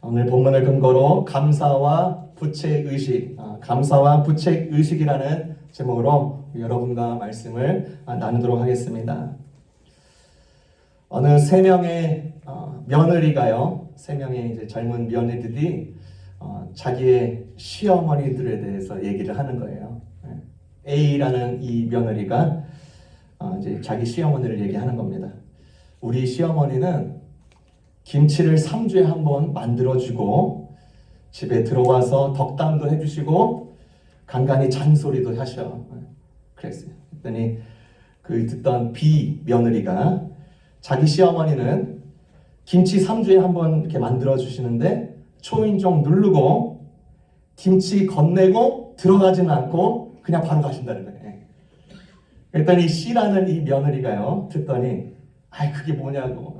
오늘 본문을 근거로 감사와 부채 의식, 아, 감사와 부채 의식이라는 제목으로 여러분과 말씀을 아, 나누도록 하겠습니다. 어느 세 명의 어, 며느리가요, 세 명의 이제 젊은 며느리들이 어, 자기의 시어머니들에 대해서 얘기를 하는 거예요. 예. A라는 이 며느리가 어, 이제 자기 시어머니를 얘기하는 겁니다. 우리 시어머니는 김치를 3주에 한 번 만들어주고 집에 들어와서 덕담도 해주시고 간간히 잔소리도 하셔. 그랬어요. 그랬더니 그 듣던 B 며느리가 자기 시어머니는 김치 3주에 한 번 이렇게 만들어 주시는데 초인종 누르고 김치 건네고 들어가지는 않고 그냥 바로 가신다는 거예요. 그랬더니 C라는 이 며느리가요 듣더니 아이 그게 뭐냐고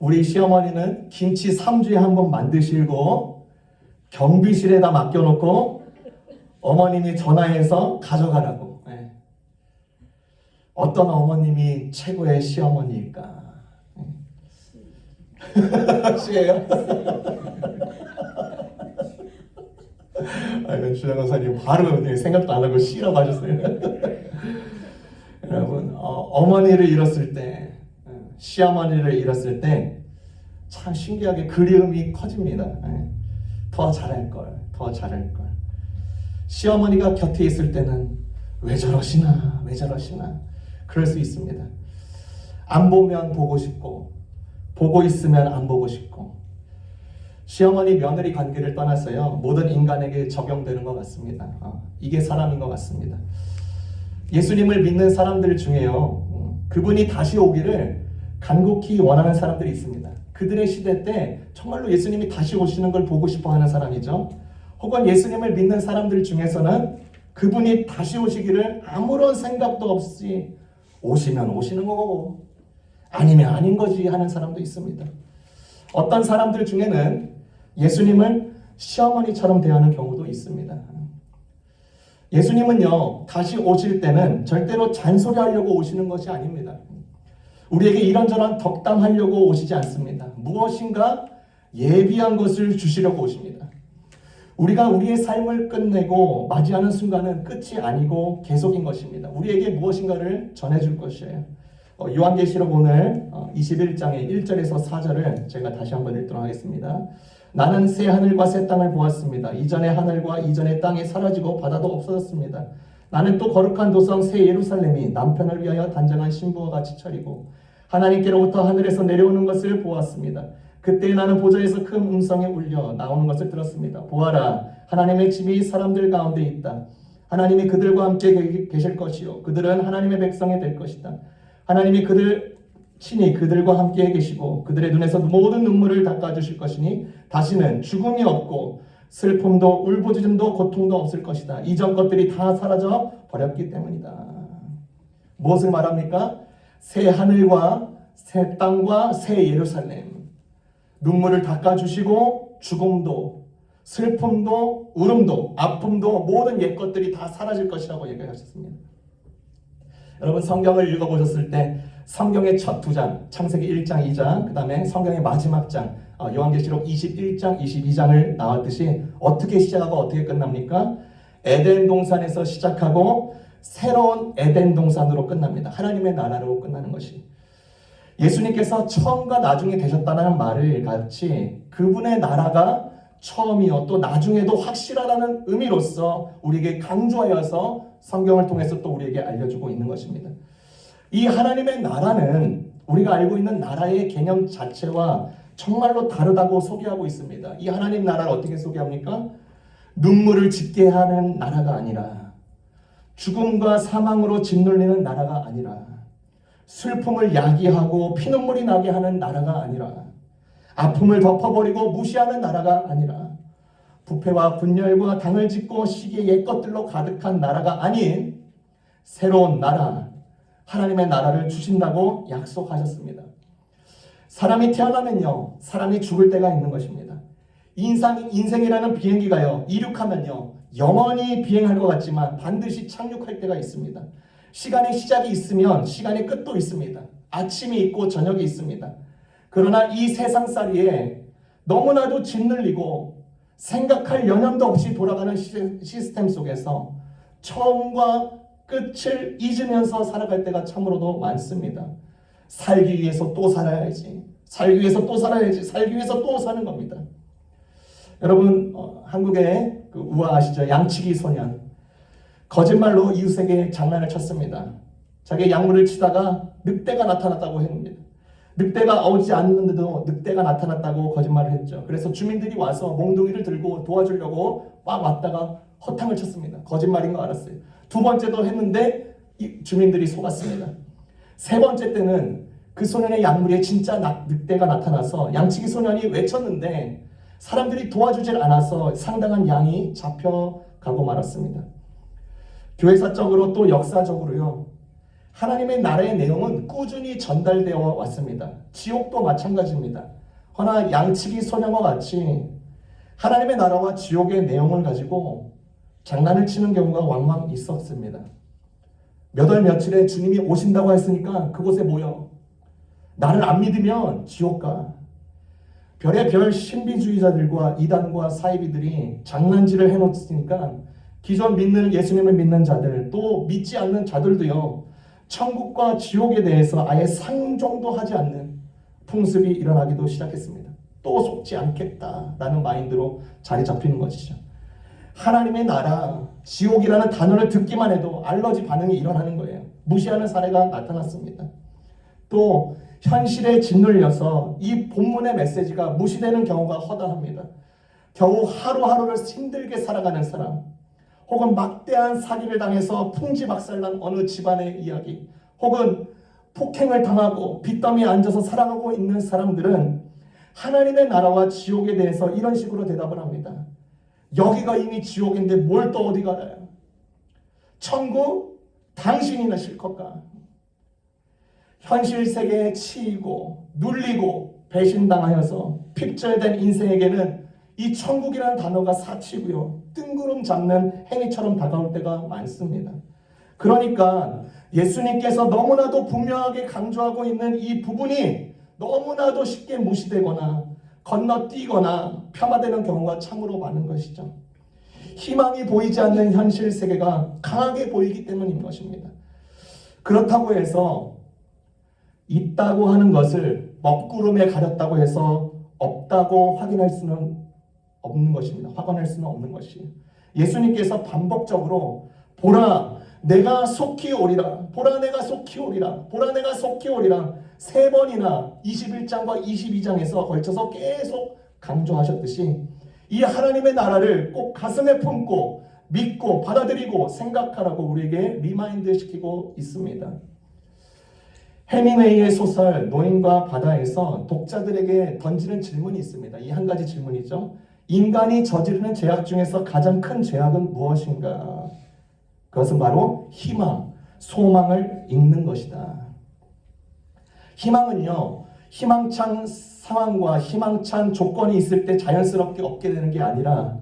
우리 시어머니는 김치 3주에 한 번 만드시고 경비실에다 맡겨놓고 어머님이 전화해서 가져가라고 예. 어떤 어머님이 최고의 시어머니일까 예. C예요? 아유 주장 강사님 바로 생각도 안 하고 C라고 하셨어요 여러분 어, 머니를 잃었을 때 어, 시어머니를 잃었을 때 참 신기하게 그리움이 커집니다. 예. 더 잘할 걸, 더 잘할 걸. 시어머니가 곁에 있을 때는 왜 저러시나, 왜 저러시나 그럴 수 있습니다. 안 보면 보고 싶고 보고 있으면 안 보고 싶고 시어머니 며느리 관계를 떠나서요 모든 인간에게 적용되는 것 같습니다. 어, 이게 사람인 것 같습니다. 예수님을 믿는 사람들 중에요. 음, 그분이 다시 오기를 간곡히 원하는 사람들이 있습니다. 그들의 시대 때 정말로 예수님이 다시 오시는 걸 보고 싶어 하는 사람이죠. 혹은 예수님을 믿는 사람들 중에서는 그분이 다시 오시기를 아무런 생각도 없이 오시면 오시는 거고 아니면 아닌 거지 하는 사람도 있습니다. 어떤 사람들 중에는 예수님을 시어머니처럼 대하는 경우도 있습니다. 예수님은요, 다시 오실 때는 절대로 잔소리하려고 오시는 것이 아닙니다. 우리에게 이런저런 덕담하려고 오시지 않습니다. 무엇인가 예비한 것을 주시려고 오십니다. 우리가 우리의 삶을 끝내고 맞이하는 순간은 끝이 아니고 계속인 것입니다. 우리에게 무엇인가를 전해줄 것이에요. 어, 요한계시록 오늘 어, 21장의 1절에서 4절을 제가 다시 한번 읽도록 하겠습니다. 나는 새 하늘과 새 땅을 보았습니다. 이전의 하늘과 이전의 땅이 사라지고 바다도 없어졌습니다. 나는 또 거룩한 도성 새 예루살렘이 남편을 위하여 단장한 신부와 같이 차리고 하나님께로부터 하늘에서 내려오는 것을 보았습니다. 그때 나는 보좌에서 큰 음성이 울려 나오는 것을 들었습니다. 보아라, 하나님의 집이 사람들 가운데 있다. 하나님이 그들과 함께 계실 것이요. 그들은 하나님의 백성이 될 것이다. 하나님이 그들 친히 그들과 함께 계시고 그들의 눈에서 모든 눈물을 닦아주실 것이니 다시는 죽음이 없고 슬픔도 울부짖음도 고통도 없을 것이다. 이전 것들이 다 사라져 버렸기 때문이다. 무엇을 말합니까? 새 하늘과 새 땅과 새 예루살렘. 눈물을 닦아주시고 죽음도 슬픔도 울음도 아픔도 모든 옛 것들이 다 사라질 것이라고 얘기하셨습니다. 여러분 성경을 읽어보셨을 때 성경의 첫 두 장, 창세기 1장, 2장, 그 다음에 성경의 마지막 장, 어, 요한계시록 21장, 22장을 나왔듯이 어떻게 시작하고 어떻게 끝납니까? 에덴 동산에서 시작하고 새로운 에덴 동산으로 끝납니다. 하나님의 나라로 끝나는 것이. 예수님께서 처음과 나중에 되셨다는 말을 같이 그분의 나라가 처음이요 또 나중에도 확실하다는 의미로서 우리에게 강조하여서 성경을 통해서 또 우리에게 알려주고 있는 것입니다. 이 하나님의 나라는 우리가 알고 있는 나라의 개념 자체와 정말로 다르다고 소개하고 있습니다. 이 하나님 나라를 어떻게 소개합니까? 눈물을 짓게 하는 나라가 아니라 죽음과 사망으로 짓눌리는 나라가 아니라 슬픔을 야기하고 피눈물이 나게 하는 나라가 아니라 아픔을 덮어버리고 무시하는 나라가 아니라 부패와 분열과 당을 짓고 시기의 옛것들로 가득한 나라가 아닌 새로운 나라, 하나님의 나라를 주신다고 약속하셨습니다. 사람이 태어나면요, 사람이 죽을 때가 있는 것입니다. 인상, 인생이라는 비행기가요, 이륙하면요, 영원히 비행할 것 같지만 반드시 착륙할 때가 있습니다. 시간의 시작이 있으면 시간의 끝도 있습니다. 아침이 있고 저녁이 있습니다. 그러나 이 세상살이에 너무나도 짓눌리고 생각할 여념도 없이 돌아가는 시- 시스템 속에서 처음과 끝을 잊으면서 살아갈 때가 참으로도 많습니다. 살기 위해서 또 살아야지. 살기 위해서 또 살아야지. 살기 위해서 또 사는 겁니다. 여러분 어, 한국의 그 우아 아시죠? 양치기 소년 거짓말로 이웃에게 장난을 쳤습니다. 자기 약물을 치다가 늑대가 나타났다고 했습니다. 늑대가 오지 않는데도 늑대가 나타났다고 거짓말을 했죠. 그래서 주민들이 와서 몽둥이를 들고 도와주려고 막 왔다가 허탕을 쳤습니다. 거짓말인 거 알았어요. 두 번째도 했는데 이 주민들이 속았습니다. 세 번째 때는 그 소년의 약물에 진짜 나- 늑대가 나타나서 양치기 소년이 외쳤는데 사람들이 도와주질 않아서 상당한 양이 잡혀가고 말았습니다. 교회사적으로 또 역사적으로요. 하나님의 나라의 내용은 꾸준히 전달되어 왔습니다. 지옥도 마찬가지입니다. 허나 양치기 소년과 같이 하나님의 나라와 지옥의 내용을 가지고 장난을 치는 경우가 왕왕 있었습니다. 몇 월 며칠에 주님이 오신다고 했으니까 그곳에 모여. 나를 안 믿으면 지옥 가. 별의 별 신비주의자들과 이단과 사이비들이 장난질을 해놓으니까 기존 믿는 예수님을 믿는 자들 또 믿지 않는 자들도요 천국과 지옥에 대해서 아예 상종도 하지 않는 풍습이 일어나기도 시작했습니다. 또 속지 않겠다라는 마인드로 자리 잡히는 것이죠. 하나님의 나라, 지옥이라는 단어를 듣기만 해도 알러지 반응이 일어나는 거예요. 무시하는 사례가 나타났습니다. 또 현실에 짓눌려서 이 본문의 메시지가 무시되는 경우가 허다합니다. 겨우 하루하루를 힘들게 살아가는 사람, 혹은 막대한 사기를 당해서 풍지박살난 어느 집안의 이야기, 혹은 폭행을 당하고 빚더미에 앉아서 살아가고 있는 사람들은 하나님의 나라와 지옥에 대해서 이런 식으로 대답을 합니다. 여기가 이미 지옥인데 뭘 또 어디 가나요? 천국 당신이나 실컷가. 현실 세계에 치이고 눌리고 배신당하여서 핍절된 인생에게는 이 천국이라는 단어가 사치고요. 뜬구름 잡는 행위처럼 다가올 때가 많습니다. 그러니까 예수님께서 너무나도 분명하게 강조하고 있는 이 부분이 너무나도 쉽게 무시되거나 건너뛰거나 폄하되는 경우가 참으로 많은 것이죠. 희망이 보이지 않는 현실 세계가 강하게 보이기 때문인 것입니다. 그렇다고 해서 있다고 하는 것을 먹구름에 가렸다고 해서 없다고 확인할 수는 없는 것입니다. 확언할 수는 없는 것이에요. 예수님께서 반복적으로 보라 내가 속히 오리라 보라 내가 속히 오리라 보라 내가 속히 오리라 세 번이나 21장과 22장에서 걸쳐서 계속 강조하셨듯이 이 하나님의 나라를 꼭 가슴에 품고 믿고 받아들이고 생각하라고 우리에게 리마인드 시키고 있습니다. 해밍웨이의 소설 노인과 바다에서 독자들에게 던지는 질문이 있습니다. 이 한 가지 질문이죠. 인간이 저지르는 죄악 중에서 가장 큰 죄악은 무엇인가? 그것은 바로 희망, 소망을 잃는 것이다. 희망은요, 희망찬 상황과 희망찬 조건이 있을 때 자연스럽게 얻게 되는 게 아니라,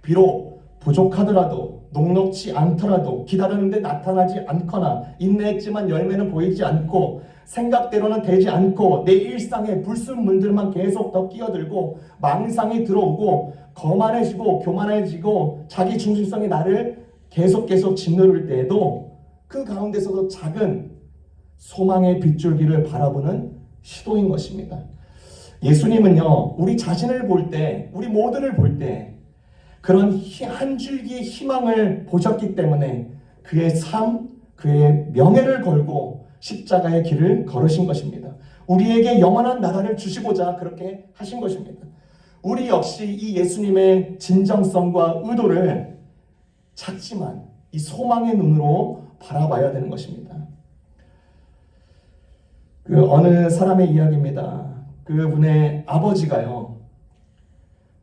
비록 부족하더라도, 녹록지 않더라도, 기다리는데 나타나지 않거나, 인내했지만 열매는 보이지 않고, 생각대로는 되지 않고, 내 일상에 불순물들만 계속 더 끼어들고, 망상이 들어오고, 거만해지고, 교만해지고, 자기 중심성이 나를 계속 계속 짓누를 때에도, 그 가운데서도 작은 소망의 빗줄기를 바라보는 시도인 것입니다. 예수님은요, 우리 자신을 볼 때, 우리 모두를 볼 때, 그런 한 줄기의 희망을 보셨기 때문에 그의 삶, 그의 명예를 걸고 십자가의 길을 걸으신 것입니다. 우리에게 영원한 나라를 주시고자 그렇게 하신 것입니다. 우리 역시 이 예수님의 진정성과 의도를 작지만 이 소망의 눈으로 바라봐야 되는 것입니다. 그 어느 사람의 이야기입니다. 그분의 아버지가요.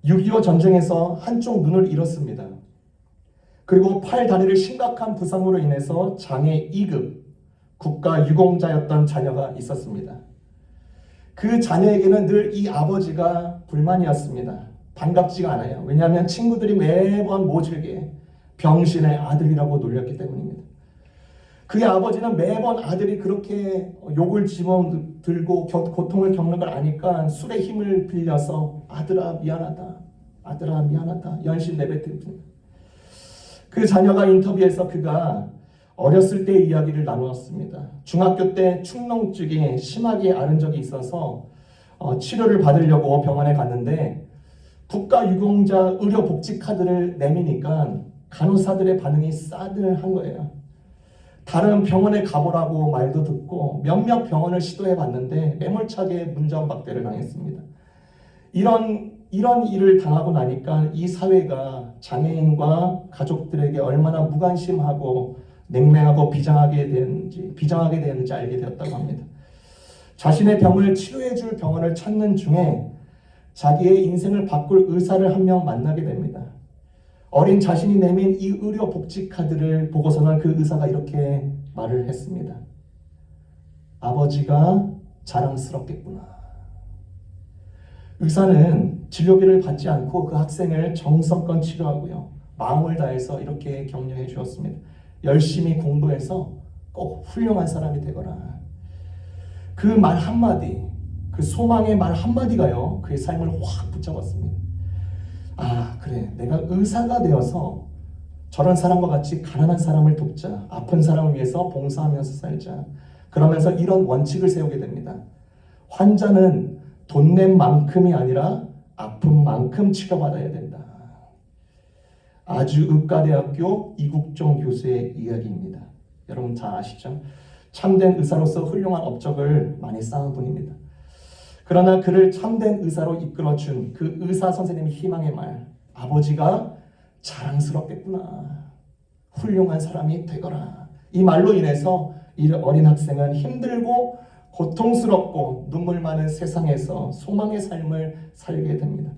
6.25 전쟁에서 한쪽 눈을 잃었습니다. 그리고 팔 다리를 심각한 부상으로 인해서 장애 2급 국가 유공자였던 자녀가 있었습니다. 그 자녀에게는 늘 이 아버지가 불만이었습니다. 반갑지가 않아요. 왜냐하면 친구들이 매번 모질게 병신의 아들이라고 놀렸기 때문입니다. 그의 아버지는 매번 아들이 그렇게 욕을 집어들고 겨- 고통을 겪는 걸 아니까 술의 힘을 빌려서 아들아 미안하다. 아들아 미안하다. 연신 내뱉습니다. 그 자녀가 인터뷰에서 그가 어렸을 때 이야기를 나누었습니다. 중학교 때 축농증이 심하게 앓은 적이 있어서 어, 치료를 받으려고 병원에 갔는데 국가유공자 의료복지카드를 내미니까 간호사들의 반응이 싸늘한 거예요. 다른 병원에 가보라고 말도 듣고 몇몇 병원을 시도해 봤는데 매몰차게 문전박대를 당했습니다. 이런 이런 일을 당하고 나니까 이 사회가 장애인과 가족들에게 얼마나 무관심하고 냉랭하고 비장하게 되는지 비장하게 되는지 알게 되었다고 합니다. 자신의 병을 치료해 줄 병원을 찾는 중에 자기의 인생을 바꿀 의사를 한 명 만나게 됩니다. 어린 자신이 내민 이 의료 복지 카드를 보고서는 그 의사가 이렇게 말을 했습니다. 아버지가 자랑스럽겠구나. 의사는 진료비를 받지 않고 그 학생을 정성껏 치료하고요. 마음을 다해서 이렇게 격려해 주었습니다. 열심히 공부해서 꼭 훌륭한 사람이 되거라. 그 말 한마디, 그 소망의 말 한마디가요, 그의 삶을 확 붙잡았습니다. 아, 그래. 내가 의사가 되어서 저런 사람과 같이 가난한 사람을 돕자. 아픈 사람을 위해서 봉사하면서 살자. 그러면서 이런 원칙을 세우게 됩니다. 환자는 돈 낸 만큼이 아니라 아픈 만큼 치료받아야 된다. 아주 의과대학교 이국종 교수의 이야기입니다. 여러분 다 아시죠? 참된 의사로서 훌륭한 업적을 많이 쌓은 분입니다. 그러나 그를 참된 의사로 이끌어준 그 의사 선생님의 희망의 말, 아버지가 자랑스럽겠구나. 훌륭한 사람이 되거라. 이 말로 인해서 이 어린 학생은 힘들고 고통스럽고 눈물 많은 세상에서 소망의 삶을 살게 됩니다.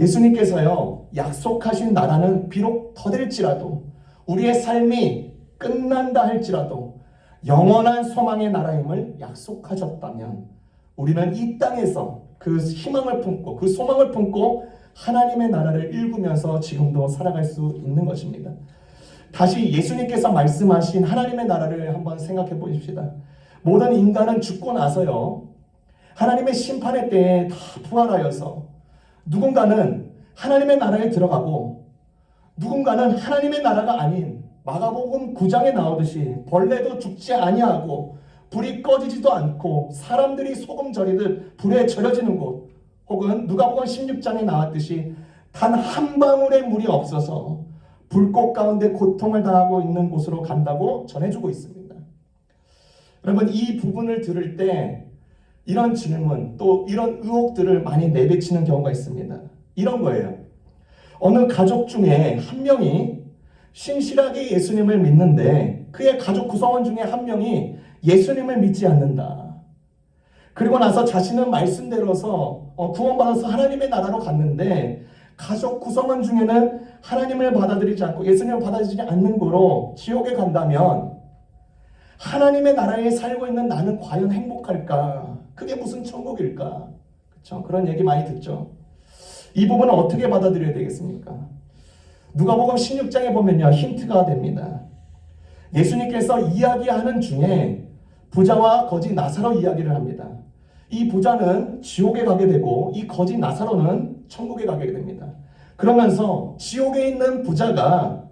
예수님께서요, 약속하신 나라는 비록 더딜지라도 우리의 삶이 끝난다 할지라도 영원한 소망의 나라임을 약속하셨다면 우리는 이 땅에서 그 희망을 품고 그 소망을 품고 하나님의 나라를 일구면서 지금도 살아갈 수 있는 것입니다. 다시 예수님께서 말씀하신 하나님의 나라를 한번 생각해 보십시다. 모든 인간은 죽고 나서요. 하나님의 심판의 때에 다 부활하여서 누군가는 하나님의 나라에 들어가고 누군가는 하나님의 나라가 아닌 마가복음 9장에 나오듯이 벌레도 죽지 아니하고 불이 꺼지지도 않고 사람들이 소금 절이듯 불에 절여지는 곳 혹은 누가복음 16장에 나왔듯이 단 한 방울의 물이 없어서 불꽃 가운데 고통을 당하고 있는 곳으로 간다고 전해주고 있습니다. 여러분 이 부분을 들을 때 이런 질문 또 이런 의혹들을 많이 내비치는 경우가 있습니다. 이런 거예요. 어느 가족 중에 한 명이 신실하게 예수님을 믿는데 그의 가족 구성원 중에 한 명이 예수님을 믿지 않는다. 그리고 나서 자신은 말씀대로서 어, 구원받아서 하나님의 나라로 갔는데 가족 구성원 중에는 하나님을 받아들이지 않고 예수님을 받아들이지 않는 거로 지옥에 간다면 하나님의 나라에 살고 있는 나는 과연 행복할까? 그게 무슨 천국일까? 그렇죠? 그런 얘기 많이 듣죠. 이 부분은 어떻게 받아들여야 되겠습니까? 누가복음 16장에 보면요 힌트가 됩니다. 예수님께서 이야기하는 중에 부자와 거지 나사로 이야기를 합니다. 이 부자는 지옥에 가게 되고 이 거지 나사로는 천국에 가게 됩니다. 그러면서 지옥에 있는 부자가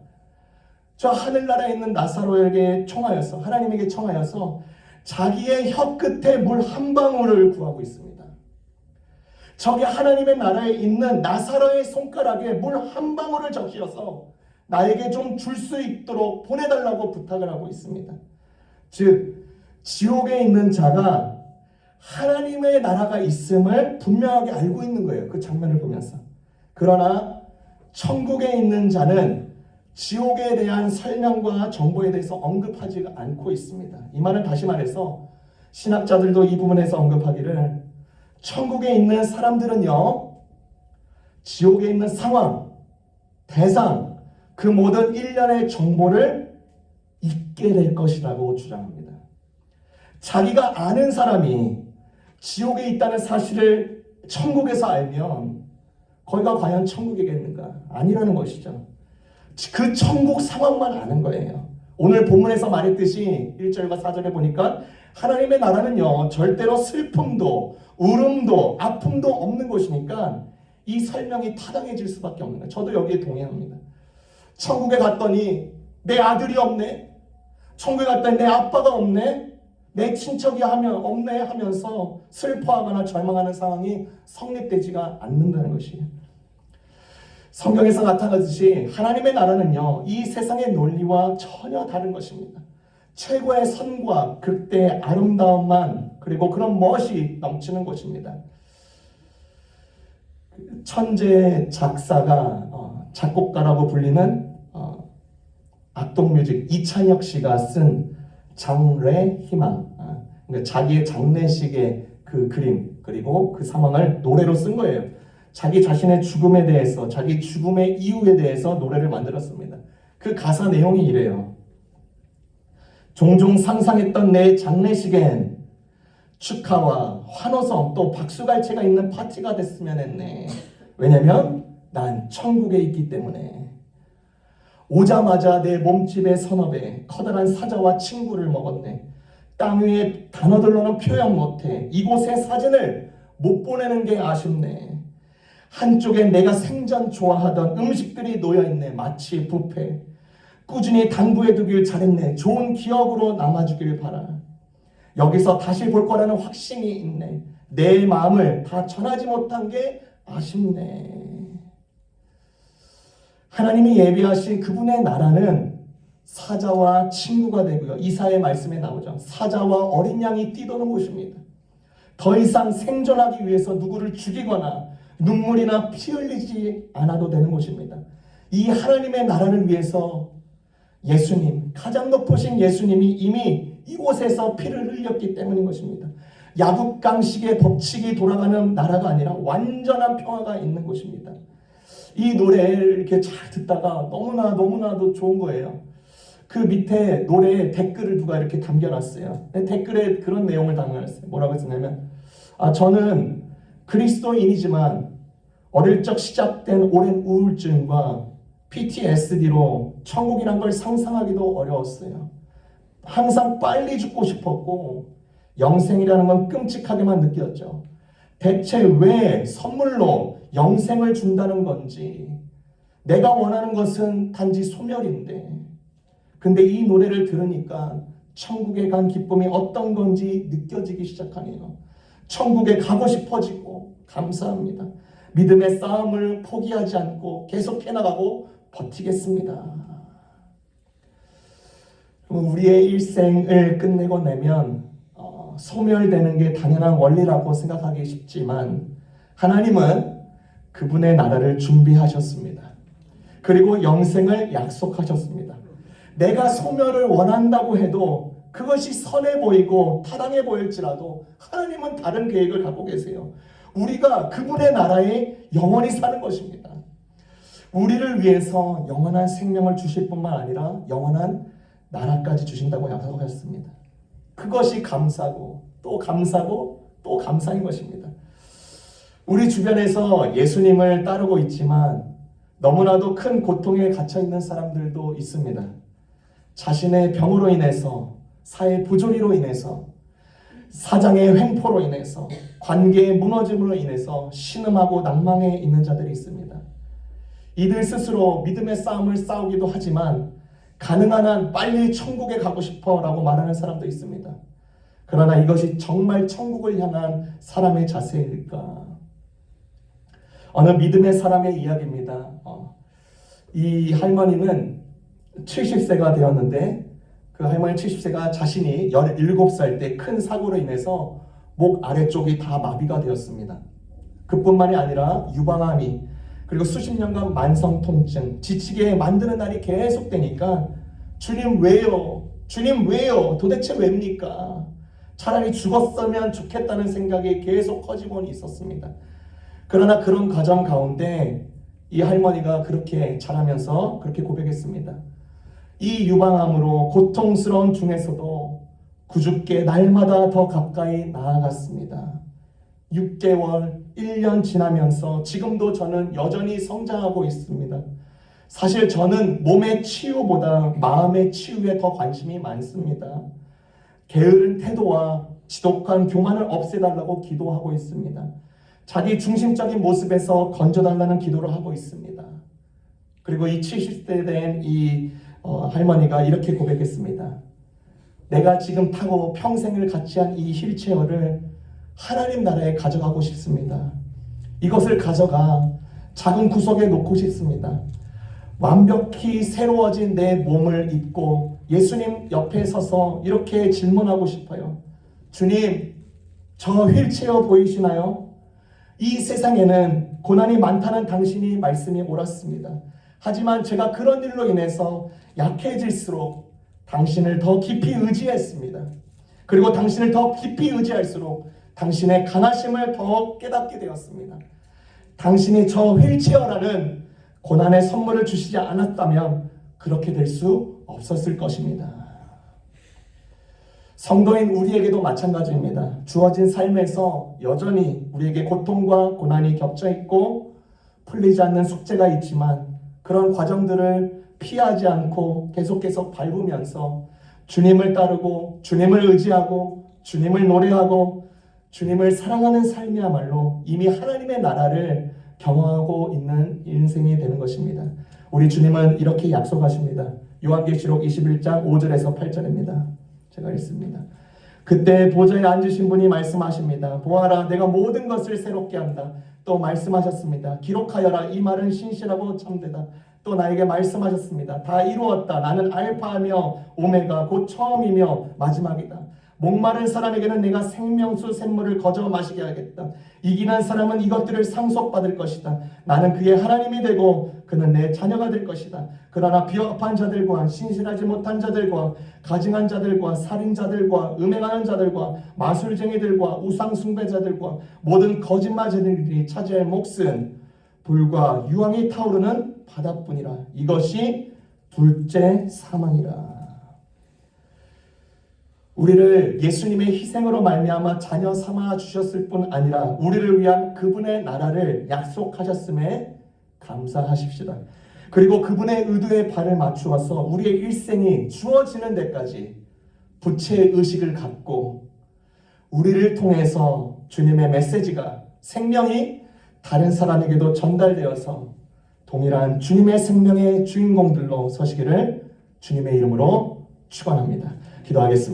저 하늘나라에 있는 나사로에게 청하여서 하나님에게 청하여서 자기의 혀 끝에 물 한 방울을 구하고 있습니다. 저기 하나님의 나라에 있는 나사로의 손가락에 물 한 방울을 적셔서 나에게 좀 줄 수 있도록 보내달라고 부탁을 하고 있습니다. 즉 지옥에 있는 자가 하나님의 나라가 있음을 분명하게 알고 있는 거예요. 그 장면을 보면서. 그러나 천국에 있는 자는 지옥에 대한 설명과 정보에 대해서 언급하지 않고 있습니다. 이 말은 다시 말해서 신학자들도 이 부분에서 언급하기를 천국에 있는 사람들은요, 지옥에 있는 상황, 대상, 그 모든 일련의 정보를 잊게 될 것이라고 주장합니다. 자기가 아는 사람이 지옥에 있다는 사실을 천국에서 알면 거기가 과연 천국이겠는가? 아니라는 것이죠. 그 천국 상황만 아는 거예요. 오늘 본문에서 말했듯이 1절과 4절에 보니까 하나님의 나라는요 절대로 슬픔도 울음도 아픔도 없는 곳이니까 이 설명이 타당해질 수밖에 없는 거예요. 저도 여기에 동의합니다. 천국에 갔더니 내 아들이 없네. 천국에 갔더니 내 아빠가 없네. 내 친척이 하면 없네 하면서 슬퍼하거나 절망하는 상황이 성립되지가 않는다는 것이에요. 성경에서 나타나듯이 하나님의 나라는요, 이 세상의 논리와 전혀 다른 것입니다. 최고의 선과 극대의 아름다움만 그리고 그런 멋이 넘치는 곳입니다. 천재 작사가 어, 작곡가라고 불리는 어, 악동뮤직 이찬혁 씨가 쓴 장래 희망, 아, 그러니까 자기의 장례식의 그 그림 그리고 그 상황을 노래로 쓴 거예요. 자기 자신의 죽음에 대해서, 자기 죽음의 이유에 대해서 노래를 만들었습니다. 그 가사 내용이 이래요. 종종 상상했던 내 장례식엔 축하와 환호성 또 박수갈채가 있는 파티가 됐으면 했네. 왜냐면 난 천국에 있기 때문에. 오자마자 내 몸집의 선업에 커다란 사자와 친구를 먹었네. 땅 위에 단어들로는 표현 못해. 이곳의 사진을 못 보내는 게 아쉽네. 한쪽에 내가 생전 좋아하던 음식들이 놓여있네. 마치 뷔페. 꾸준히 당부해두길 잘했네. 좋은 기억으로 남아주길 바라. 여기서 다시 볼 거라는 확신이 있네. 내 마음을 다 전하지 못한 게 아쉽네. 하나님이 예비하신 그분의 나라는 사자와 친구가 되고요. 이사의 말씀에 나오죠. 사자와 어린 양이 뛰도는 곳입니다. 더 이상 생존하기 위해서 누구를 죽이거나 눈물이나 피 흘리지 않아도 되는 곳입니다. 이 하나님의 나라를 위해서 예수님, 가장 높으신 예수님이 이미 이곳에서 피를 흘렸기 때문인 것입니다. 야국강식의 법칙이 돌아가는 나라가 아니라 완전한 평화가 있는 곳입니다. 이 노래를 이렇게 잘 듣다가 너무나 너무나도 좋은 거예요. 그 밑에 노래에 댓글을 누가 이렇게 담겨놨어요. 댓글에 그런 내용을 담겨놨어요. 뭐라고 했냐면, 아, 저는 그리스도인이지만 어릴 적 시작된 오랜 우울증과 PTSD로 천국이란 걸 상상하기도 어려웠어요. 항상 빨리 죽고 싶었고 영생이라는 건 끔찍하게만 느꼈죠. 대체 왜 선물로 영생을 준다는 건지 내가 원하는 것은 단지 소멸인데 근데 이 노래를 들으니까 천국에 간 기쁨이 어떤 건지 느껴지기 시작하네요. 천국에 가고 싶어지고 감사합니다. 믿음의 싸움을 포기하지 않고 계속 해 나가고 버티겠습니다. 우리의 일생을 끝내고 내면 어, 소멸되는 게 당연한 원리라고 생각하기 쉽지만 하나님은 그분의 나라를 준비하셨습니다. 그리고 영생을 약속하셨습니다. 내가 소멸을 원한다고 해도 그것이 선해 보이고 타당해 보일지라도 하나님은 다른 계획을 갖고 계세요. 우리가 그분의 나라에 영원히 사는 것입니다. 우리를 위해서 영원한 생명을 주실 뿐만 아니라 영원한 나라까지 주신다고 약속하셨습니다. 그것이 감사고 또 감사고 또 감사인 것입니다. 우리 주변에서 예수님을 따르고 있지만 너무나도 큰 고통에 갇혀 있는 사람들도 있습니다. 자신의 병으로 인해서 사회 부조리로 인해서 사장의 횡포로 인해서 관계의 무너짐으로 인해서 신음하고 낭망해 있는 자들이 있습니다. 이들 스스로 믿음의 싸움을 싸우기도 하지만 가능한 한 빨리 천국에 가고 싶어 라고 말하는 사람도 있습니다. 그러나 이것이 정말 천국을 향한 사람의 자세일까? 어느 믿음의 사람의 이야기입니다. 어, 이 할머니는 70세가 되었는데 그 할머니 70세가 자신이 17살 때 큰 사고로 인해서 목 아래쪽이 다 마비가 되었습니다. 그뿐만이 아니라 유방암이 그리고 수십 년간 만성 통증, 지치게 만드는 날이 계속되니까 주님 왜요? 주님 왜요? 도대체 왜입니까? 차라리 죽었으면 좋겠다는 생각이 계속 커지고 있었습니다. 그러나 그런 과정 가운데 이 할머니가 그렇게 자라면서 그렇게 고백했습니다. 이 유방암으로 고통스러운 중에서도 구주께 날마다 더 가까이 나아갔습니다. 6개월, 1년 지나면서 지금도 저는 여전히 성장하고 있습니다. 사실 저는 몸의 치유보다 마음의 치유에 더 관심이 많습니다. 게으른 태도와 지독한 교만을 없애달라고 기도하고 있습니다. 자기 중심적인 모습에서 건져달라는 기도를 하고 있습니다. 그리고 이 70대 된이 어, 할머니가 이렇게 고백했습니다. 내가 지금 타고 평생을 같이 한 이 휠체어를 하나님 나라에 가져가고 싶습니다. 이것을 가져가 작은 구석에 놓고 싶습니다. 완벽히 새로워진 내 몸을 입고 예수님 옆에 서서 이렇게 질문하고 싶어요. 주님, 저 휠체어 보이시나요? 이 세상에는 고난이 많다는 당신이 말씀이 옳았습니다. 하지만 제가 그런 일로 인해서 약해질수록 당신을 더 깊이 의지했습니다. 그리고 당신을 더 깊이 의지할수록 당신의 강하심을 더 깨닫게 되었습니다. 당신이 저 휠체어라는 고난의 선물을 주시지 않았다면 그렇게 될 수 없었을 것입니다. 성도인 우리에게도 마찬가지입니다. 주어진 삶에서 여전히 우리에게 고통과 고난이 겹쳐 있고 풀리지 않는 숙제가 있지만 그런 과정들을 피하지 않고 계속 계속 밟으면서 주님을 따르고 주님을 의지하고 주님을 노래하고 주님을 사랑하는 삶이야말로 이미 하나님의 나라를 경험하고 있는 인생이 되는 것입니다. 우리 주님은 이렇게 약속하십니다. 요한계시록 21장 5절에서 8절입니다. 제가 읽습니다. 그때 보좌에 앉으신 분이 말씀하십니다. 보아라, 내가 모든 것을 새롭게 한다. 또 말씀하셨습니다. 기록하여라. 이 말은 신실하고 참되다. 또 나에게 말씀하셨습니다. 다 이루었다. 나는 알파하며 오메가 곧 처음이며 마지막이다. 목마른 사람에게는 내가 생명수 샘물을 거저 마시게 하겠다. 이기는 사람은 이것들을 상속받을 것이다. 나는 그의 하나님이 되고 그는 내 자녀가 될 것이다. 그러나 비겁한 자들과 신실하지 못한 자들과 가증한 자들과 살인자들과 음행하는 자들과 마술쟁이들과 우상 숭배자들과 모든 거짓말쟁이들이 차지할 몫은 불과 유황이 타오르는 바다뿐이라. 이것이 둘째 사망이라. 우리를 예수님의 희생으로 말미암아 자녀 삼아 주셨을 뿐 아니라 우리를 위한 그분의 나라를 약속하셨음에 감사하십시다. 그리고 그분의 의도에 발을 맞추어서 우리의 일생이 주어지는 데까지 부채 의식을 갖고 우리를 통해서 주님의 메시지가 생명이 다른 사람에게도 전달되어서 동일한 주님의 생명의 주인공들로 서시기를 주님의 이름으로 축원합니다. 기도하겠습니다.